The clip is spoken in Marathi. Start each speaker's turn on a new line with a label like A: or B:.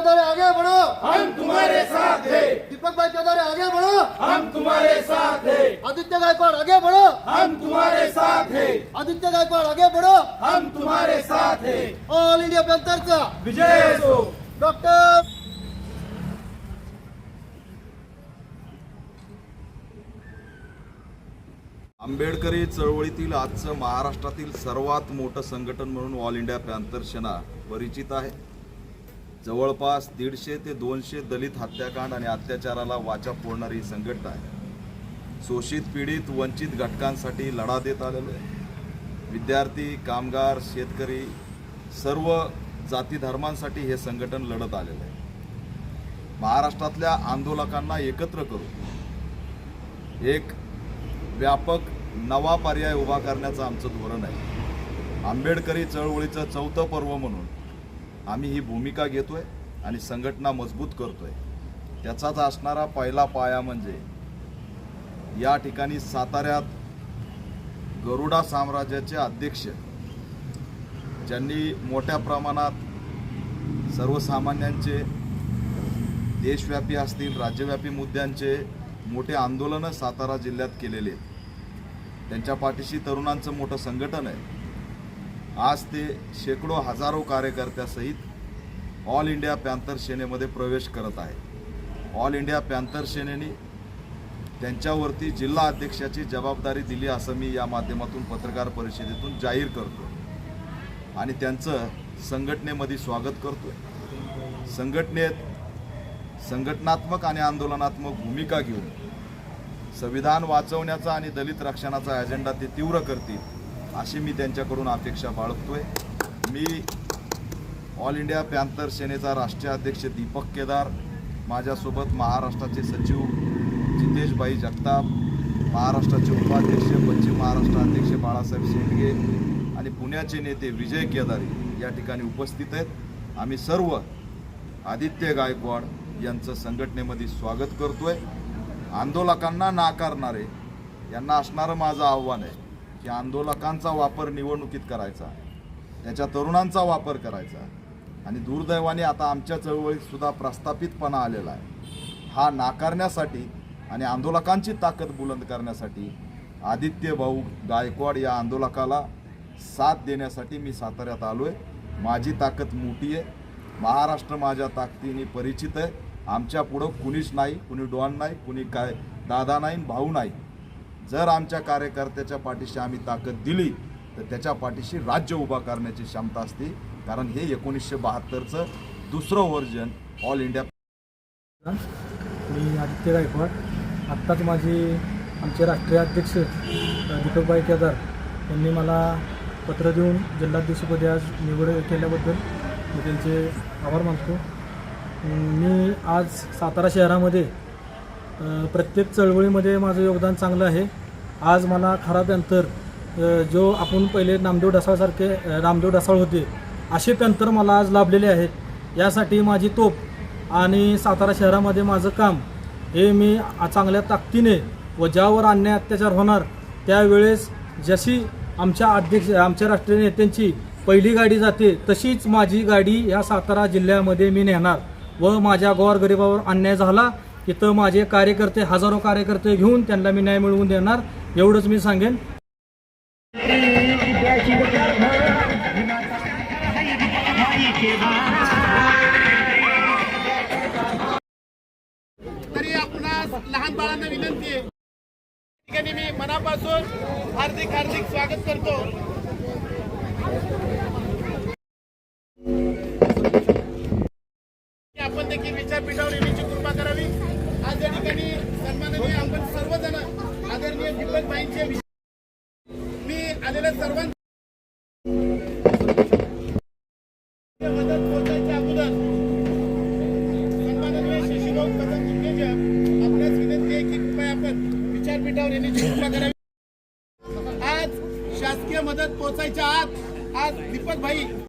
A: चौधरी आगे बढ़ो।
B: हम तुम्हारे साथ है।
A: दीपक भाई चौधरी आगे बढ़ो।
B: हम तुम्हारे साथ है।
A: आदित्य गायकवाड़ आगे बढ़ो।
B: हम तुम्हारे साथ है।
A: आदित्य गायकवाड़ आगे बढ़ो।
B: हम तुम्हारे साथ है।
A: ऑल इंडिया पॅन्थरचा
B: विजय असो
A: डॉक्टर
C: आंबेडकरी चळवळीतील आजचं महाराष्ट्रातील सर्वात मोठं संघटन म्हणून ऑल इंडिया पॅन्थर सेना परिचित आहे. जवळपास दीडशे ते दोनशे दलित हत्याकांड आणि अत्याचाराला वाचा फोडणारी ही संघटना आहे. शोषित पीडित वंचित घटकांसाठी लढा देत आलेलो आहे. विद्यार्थी कामगार शेतकरी सर्व जाती धर्मांसाठी हे संघटन लढत आलेलं आहे. महाराष्ट्रातल्या आंदोलकांना एकत्र करून एक व्यापक नवा पर्याय उभा करण्याचं आमचं धोरण आहे. आंबेडकरी चळवळीचं चौथं पर्व म्हणून आम्ही ही भूमिका घेतोय आणि संघटना मजबूत करतोय. त्याचाच असणारा पहिला पाया म्हणजे या ठिकाणी साताऱ्यात गरुडा साम्राज्याचे अध्यक्ष ज्यांनी मोठ्या प्रमाणात सर्वसामान्यांचे देशव्यापी असतील राज्यव्यापी मुद्द्यांचे मोठे आंदोलनं सातारा जिल्ह्यात केलेले आहेत. त्यांच्या पाठीशी तरुणांचं मोठं संघटन आहे. आज ते शेकडो हजारो कार्यकर्त्यासहित ऑल इंडिया पॅन्थर सेनेमध्ये प्रवेश करत आहे. ऑल इंडिया पॅन्थर सेनेने त्यांच्यावरती जिल्हा अध्यक्षाची जबाबदारी दिली असं मी या माध्यमातून पत्रकार परिषदेतून जाहीर करतो. आणि त्यांचं संघटनेमध्ये स्वागत करतो. संघटनेत संघटनात्मक आणि आंदोलनात्मक भूमिका घेऊन संविधान वाचवण्याचा आणि दलित रक्षणाचा अजेंडा ते तीव्र करतील. अशी मी त्यांच्याकडून अपेक्षा बाळगतोय. मी ऑल इंडिया पॅन्थर सेनेचा राष्ट्रीय अध्यक्ष दीपक केदार माझ्यासोबत महाराष्ट्राचे सचिव जितेशभाई जगताप महाराष्ट्राचे उपाध्यक्ष पश्चिम महाराष्ट्र अध्यक्ष बाळासाहेब शेंडगे आणि पुण्याचे नेते विजय केदारी या ठिकाणी उपस्थित आहेत. आम्ही सर्व आदित्य गायकवाड यांचं संघटनेमध्ये स्वागत करतोय. आंदोलकांना नाकारणारे यांना असणारं माझं आव्हान आहे. की आंदोलकांचा वापर निवडणुकीत करायचा त्याच्या तरुणांचा वापर करायचा. आणि दुर्दैवाने आता आमच्या चळवळीत सुद्धा प्रस्थापितपणा आलेला आहे. हा नाकारण्यासाठी आणि आंदोलकांची ताकद बुलंद करण्यासाठी आदित्य भाऊ गायकवाड या आंदोलकाला साथ देण्यासाठी मी साताऱ्यात आलो आहे माझी ताकद मोठी आहे. महाराष्ट्र माझ्या ताकदीने परिचित आहे. आमच्या पुढं कुणीच नाही कुणी डॉन नाही कुणी काय दादा नाही भाऊ नाही. जर आमच्या कार्यकर्त्याच्या पाठीशी आम्ही ताकद दिली तर त्याच्या पाठीशी राज्य उभा करण्याची क्षमता असते. कारण हे एकोणीसशे बहात्तरचं दुसरं व्हर्जन ऑल इंडिया
D: मी आदित्य गायकवाड. आत्ताच माझे आमचे राष्ट्रीय अध्यक्ष दीपकबाई केदार यांनी मला पत्र देऊन जिल्हाध्यक्षपदी आज निवड केल्याबद्दल मी त्यांचे आभार मानतो. मी आज सातारा शहरामध्ये प्रत्येक चळवळीमध्ये माझं योगदान चांगलं आहे. आज मला खरा पॅन्थर जो आपण पहिले नामदेव ढसाळसारखे रामदेव ढसाळ होते असे पॅन्थर मला आज लाभलेले आहेत. यासाठी माझी तोप आणि सातारा शहरामध्ये माझं काम हे मी चांगल्या ताकदीने व ज्यावर अन्याय अत्याचार होणार त्यावेळेस जशी आमच्या अध्यक्ष आमच्या राष्ट्रीय नेत्यांची पहिली गाडी जाते तशीच माझी गाडी या सातारा जिल्ह्यामध्ये मी नेणार व माझ्या गोरगरिबावर अन्याय झाला तिथं माझे कार्यकर्ते हजारो कार्यकर्ते घेऊन त्यांना मी न्याय मिळवून देणार. एवढंच मी सांगेन.
B: तरी आपणास लहान बाळांना विनंती आहे. ठिकाणी मी मनापासून हार्दिक हार्दिक स्वागत करतो. आपण देखील विचारपीठावर येण्याची कृपा करावी. आज या ठिकाणी सन्माननीय आपण सर्वजण आदरणीय मी आलेल्या सर्वांना मदत पोहोचायच्या अगोदर सन्माननीय शशीभाऊ कदम जिंकेच्या आपल्याच विनंती आहे की कृपया आपण विचारपीठावर येण्याची कृपा करावी. आज शासकीय मदत पोहोचायच्या आत आज दीपक भाई